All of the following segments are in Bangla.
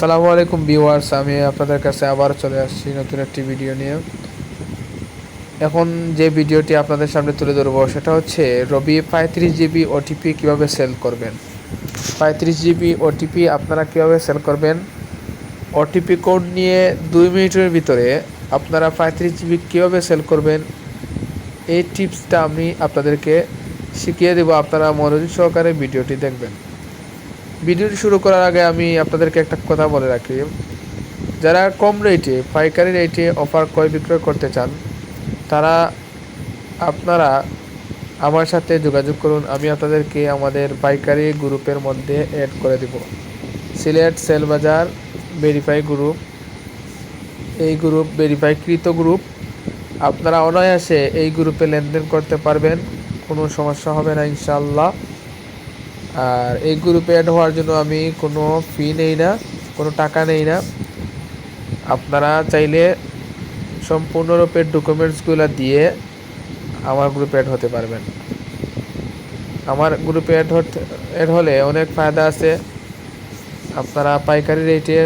সালামু আলাইকুম ভিউয়ার্স, আমি আপনাদের কাছে আবার চলে আসছি নতুন একটি ভিডিও নিয়ে। এখন যে ভিডিওটি আপনাদের সামনে তুলে ধরবো, সেটা হচ্ছে রবি পঁয়ত্রিশ জিবি ওটিপি কীভাবে সেল করবেন? পঁয়ত্রিশ জিবি ওটিপি আপনারা কীভাবে সেল করবেন? ওটিপি কোড নিয়ে দুই মিনিটের ভিতরে আপনারা পঁয়ত্রিশ জিবি কীভাবে সেল করবেন, এই টিপসটা আমি আপনাদেরকে শিখিয়ে দেবো। আপনারা মনোযোগ সহকারে ভিডিওটি দেখবেন। ভিডিওটি শুরু করার আগে আমি আপনাদেরকে একটা কথা বলে রাখি। যারা কম রেটে, পাইকারি রেটে অফার ক্রয় বিক্রয় করতে চান, তারা আপনারা আমার সাথে যোগাযোগ করুন। আমি আপনাদেরকে আমাদের পাইকারি গ্রুপের মধ্যে অ্যাড করে দেব। সিলেট সেল বাজার ভেরিফাই গ্রুপ এই গ্রুপ ভেরিফাইকৃত গ্রুপ আপনারা অনায়াসে এই গ্রুপে লেনদেন করতে পারবেন। কোনো সমস্যা হবে না ইনশাল্লাহ আর এই গ্রুপে অ্যাড হওয়ার জন্য আমি কোনো ফি নেই না, কোনো টাকা নেই না। আপনারা চাইলে সম্পূর্ণরূপে ডকুমেন্টসগুলো দিয়ে আমার গ্রুপে অ্যাড হতে পারবেন। আমার গ্রুপে অ্যাড হতে অ্যাড হলে অনেক ফায়দা আছে। আপনারা পাইকারি রেটে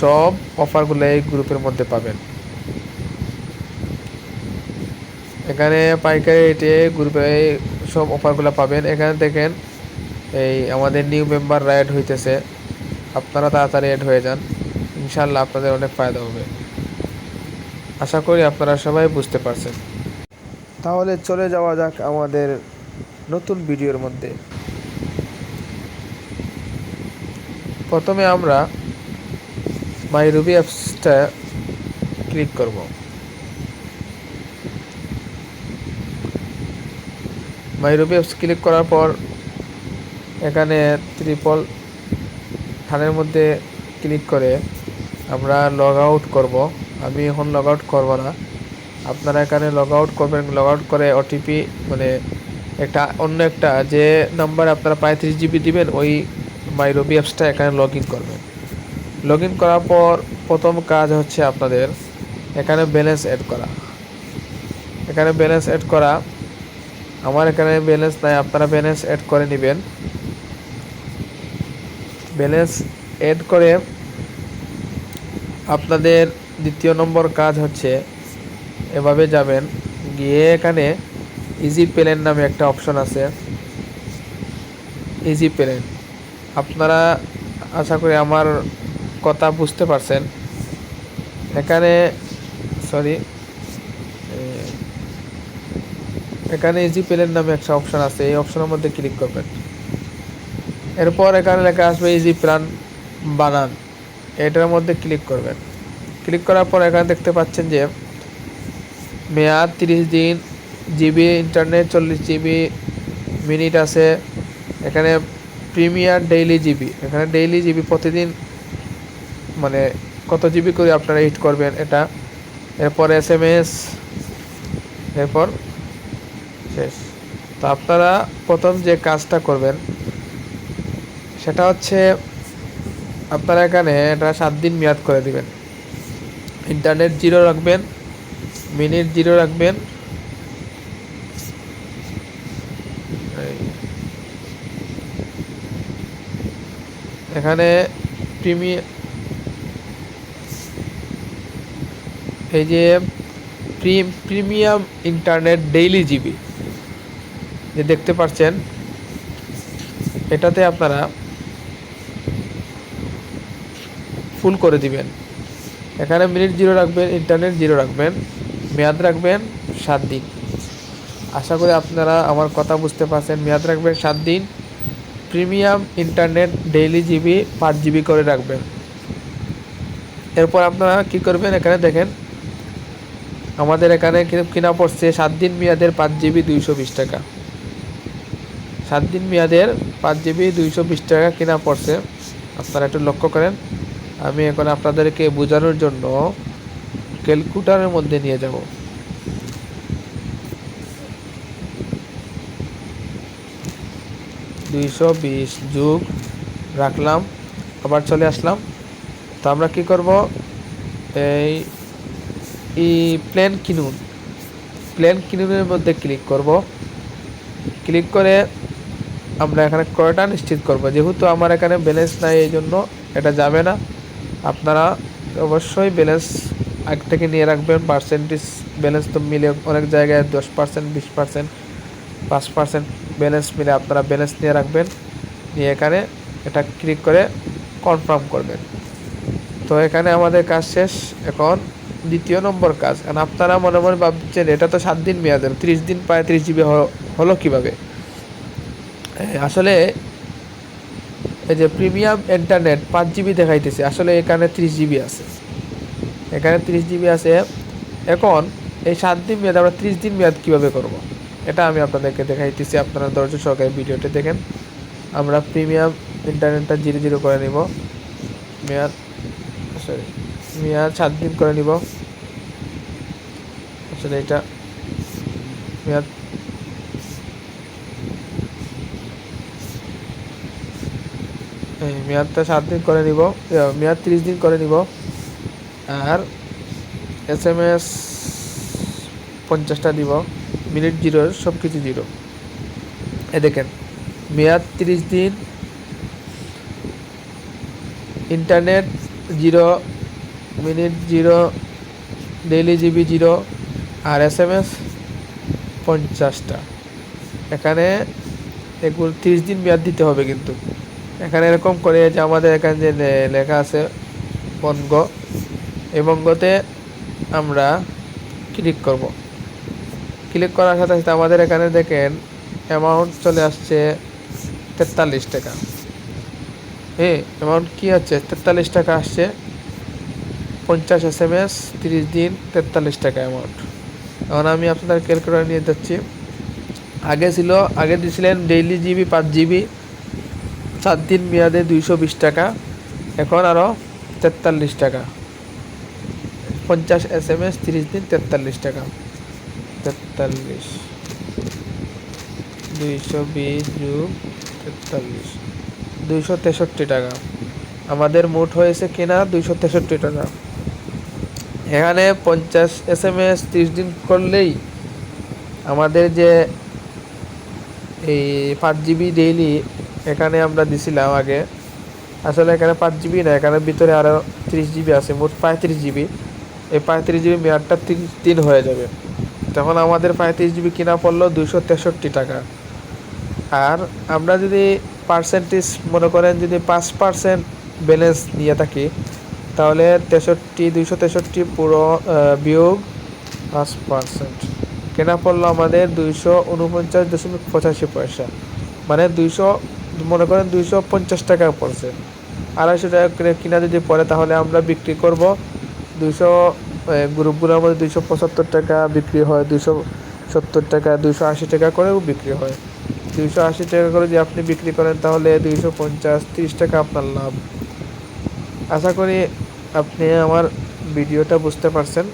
সব অফারগুলো এই গ্রুপের মধ্যে পাবেন। এখানে পাইকারি রেটে গ্রুপে সব অফারগুলো পাবেন। এখানে দেখেন এই আমাদের নিউ মেম্বার অ্যাড হইতেছে। আপনারা তাড়াতাড়ি অ্যাড হয়ে যান। ইনশাল্লাহ আপনাদের অনেক ফায়দা হবে। আশা করি আপনারা সবাই বুঝতে পারছেন। তাহলে চলে যাওয়া যাক আমাদের নতুন ভিডিওর মধ্যে। প্রথমে আমরা মাই রুবি অ্যাপসটা ক্লিক করব। মাই রুবি অ্যাপস ক্লিক করার পর এখানে ত্রিপল থানের মধ্যে ক্লিক করে আমরা লগ আউট করব। আমি এখন লগ আউট করব না। আপনারা এখানে লগ আউট করবেন লগ আউট করে ওটিপি মানে একটা অন্য একটা যে নাম্বার আপনারা পঁয়ত্রিশ জিবি দিবেন, ওই মাই রবি অ্যাপসটা এখানে লগ ইন করবেন। লগ ইন করার পর প্রথম কাজ হচ্ছে আপনাদের এখানে ব্যালেন্স অ্যাড করা। এখানে ব্যালেন্স অ্যাড করা। আমার এখানে ব্যালেন্স নাই, আপনারা ব্যালেন্স অ্যাড করে নেবেন। ব্যালেন্স অ্যাড করে আপনাদের দ্বিতীয় নম্বর কাজ হচ্ছে এভাবে যাবেন। গিয়ে এখানে ইজি পেলেন নামে একটা অপশন আছে। ইজি পেলেন আপনারা আশা করি আমার কথা বুঝতে পারছেন। এখানে সরি এখানে ইজি পেলেন নামে একটা অপশন আছে। এই অপশনের মধ্যে ক্লিক করবেন। এরপর এখানে লেখা আসবে ইজি প্ল্যান বানান। এটার মধ্যে ক্লিক করবেন। ক্লিক করার পর এখানে দেখতে পাচ্ছেন যে মেয়াদ তিরিশ দিন জিবি ইন্টারনেট চল্লিশ জিবি মিনিট আছে। এখানে প্রিমিয়ার ডেইলি জিবি এখানে ডেইলি জিবি প্রতিদিন মানে কত জিবি করে আপনারা হিট করবেন এটা। এরপর এস এম এস এরপর শেষ। তো আপনারা প্রথম যে কাজটা করবেন সেটা হচ্ছে আপনারা এখানে এটা সাত দিন মেয়াদ করে দিবেন। ইন্টারনেট জিরো রাখবেন, মিনিট জিরো রাখবেন। এখানে প্রিমি, এই যে প্রিমিয়াম ইন্টারনেট ডেইলি জিবি। যে দেখতে পাচ্ছেন এটাতে আপনারা ফুল করে দিবেন। এখানে মিনিট জিরো রাখবেন ইন্টারনেট জিরো রাখবেন, মেয়াদ রাখবেন সাত দিন। আশা করি আপনারা আমার কথা বুঝতে পারছেন। মেয়াদ রাখবেন সাত দিন, প্রিমিয়াম ইন্টারনেট ডেইলি জিবি পাঁচ জিবি করে রাখবেন। এরপর আপনারা কি করবেন এখানে দেখেন, আমাদের এখানে কিনা পড়ছে, সাত দিন মেয়াদের পাঁচ জিবি দুইশো বিশ টাকা। সাত দিন মেয়াদের পাঁচ জিবি দুইশো বিশ টাকা কিনা পড়ছে। আপনারা একটু লক্ষ্য করেন আমি এখন আপনাদেরকে বোঝানোর জন্য ক্যালকুলেটারের মধ্যে নিয়ে যাব। দুইশো বিশ যুগ রাখলাম, আবার চলে আসলাম। তো আমরা কি করব? এই এই প্ল্যান কিনুন। প্ল্যান কিনুনের মধ্যে ক্লিক করব। ক্লিক করে আমরা এখানে ক্রয়টা নিশ্চিত করব? যেহেতু আমার এখানে ব্যালেন্স নাই এই জন্য এটা যাবে না। আপনারা অবশ্যই ব্যালেন্স আগ থেকে নিয়ে রাখবেন পার্সেন্টেজ ব্যালেন্স তো মিলে অনেক জায়গায় দশ পার্সেন্ট বিশ পার্সেন্ট পাঁচ পার্সেন্ট ব্যালেন্স মিলে আপনারা ব্যালেন্স নিয়ে রাখবেন। নিয়ে এখানে এটা ক্লিক করে কনফার্ম করবেন। তো এখানে আমাদের কাজ শেষ। এখন দ্বিতীয় নম্বর কাজ। কারণ আপনারা মনে মনে ভাবছেন, এটা তো সাত দিন মেয়াদের, ত্রিশ দিন পায় ত্রিশ জিবি হলো কীভাবে? আসলে এই যে প্রিমিয়াম ইন্টারনেট পাঁচ জিবি দেখাইতেছে, আসলে এখানে ত্রিশ জিবি আছে। এখানে ত্রিশ জিবি আছে। এখন এই সাত দিন মেয়াদ, আমরা ত্রিশ দিন মেয়াদ কীভাবে করব। এটা আমি আপনাদেরকে দেখাইতেছি, আপনারা দর্শক সহকারে ভিডিওটি দেখেন। আমরা প্রিমিয়াম ইন্টারনেটটা জিরো জিরো করে নিব। মেয়াদ সরি মেয়াদ সাত দিন করে নিব। আসলে এটা মেয়াদ মেয়াদটা সাত দিন করে নিব। মেয়াদ তিরিশ দিন করে নিব। আর এস এম এস পঞ্চাশটা দিব। মিনিট জিরোর সব কিছু জিরো। এ দেখেন, মেয়াদ তিরিশ দিন, internet zero, minute zero, daily GB zero, আর এস এম এস পঞ্চাশটা। এখানে এগুলো তিরিশ দিন মেয়াদ দিতে হবে কিন্তু। এখানে এরকম করে যে আমাদের এখানে যে লেখা আছে বঙ্গ এই বঙ্গতে আমরা ক্লিক করব। ক্লিক করার সাথে সাথে আমাদের এখানে দেখেন অ্যামাউন্ট চলে আসছে তেতাল্লিশ টাকা। হ্যাঁ অ্যামাউন্ট কী আছে তেতাল্লিশ টাকা আসছে। পঞ্চাশ এস এম এস তিরিশ দিন, তেতাল্লিশ টাকা অ্যামাউন্ট এখন আমি আপনাদের ক্যালকুলেটার নিয়ে যাচ্ছি। আগে ছিল, আগে দিয়েছিলেন ডেইলি জিবি পাঁচ জিবি সাত দিন মেয়াদে দুইশো বিশ টাকা, এখন আরও তেতাল্লিশ টাকা। পঞ্চাশ এস এম এস তিরিশ দিন তেতাল্লিশ টাকা। তেতাল্লিশ। দুইশো বিশ যুগ তেতাল্লিশ। দুইশো তেষট্টি টাকা। আমাদের মোট হয়েছে কেনা দুইশো তেষট্টি টাকা। এখানে পঞ্চাশ এস এম এস তিরিশ দিন করলেই আমাদের যে এই পাঁচ জিবি ডেইলি এখানে আমরা দিছিলাম আগে। আসলে এখানে পাঁচ জিবি না, এখানে ভিতরে আরও তিরিশ জিবি আছে, মোট পঁয়ত্রিশ জিবি। এই পঁয়ত্রিশ জিবি মেয়াদটা তিন দিন হয়ে যাবে। তখন আমাদের পঁয়ত্রিশ জিবি কিনা পড়ল দুশো তেষট্টি টাকা। আর আমরা যদি পার্সেন্টেজ মনে করেন যদি পাঁচ পার্সেন্ট ব্যালেন্স নিয়ে থাকি, তাহলে তেষট্টি, দুইশো তেষট্টি পুরো বিয়োগ পাঁচ পার্সেন্ট কেনা পড়ল আমাদের দুইশো উনপঞ্চাশ দশমিক পঁচাশি পয়সা। মানে দুইশো মনে করেন দুইশো পঞ্চাশ টাকা পড়ছে। আড়াইশো টাকা করে কিনা যদি পড়ে, তাহলে আমরা বিক্রি করব। দুইশো গ্রুপগুলোর মধ্যে দুইশো পঁচাত্তর টাকা বিক্রি হয়, দুইশো সত্তর টাকা, দুইশো আশি টাকা করেও বিক্রি হয়। দুইশো আশি টাকা করে যদি আপনি বিক্রি করেন, তাহলে দুইশো পঞ্চাশ, তিরিশ টাকা আপনার লাভ। আশা করি আপনি আমার ভিডিওটা বুঝতে পারছেন।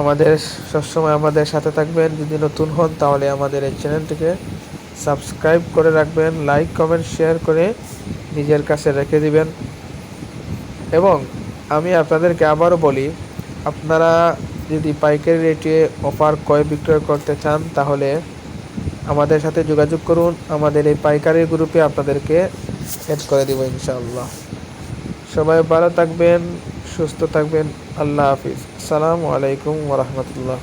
আমাদের সবসময় আমাদের সাথে থাকবেন। যদি নতুন হন, তাহলে আমাদের এই চ্যানেলটিকে সাবস্ক্রাইব করে রাখবেন, লাইক, কমেন্ট, শেয়ার করে নিজের কাছে রেখে দিবেন। এবং আমি আপনাদেরকে আবারও বলি, আপনারা যদি পাইকারি রেটে অফার ক্রয় বিক্রয় করতে চান, তাহলে আমাদের সাথে যোগাযোগ করুন। আমাদের এই পাইকারি গ্রুপে আপনাদেরকে অ্যাড করে দেবো ইনশাআল্লাহ। সবাই ভালো থাকবেন। সুস্থ থাকবেন। আল্লাহ হাফিজ। আসসালামু আলাইকুম ওরহমতুল্লাহ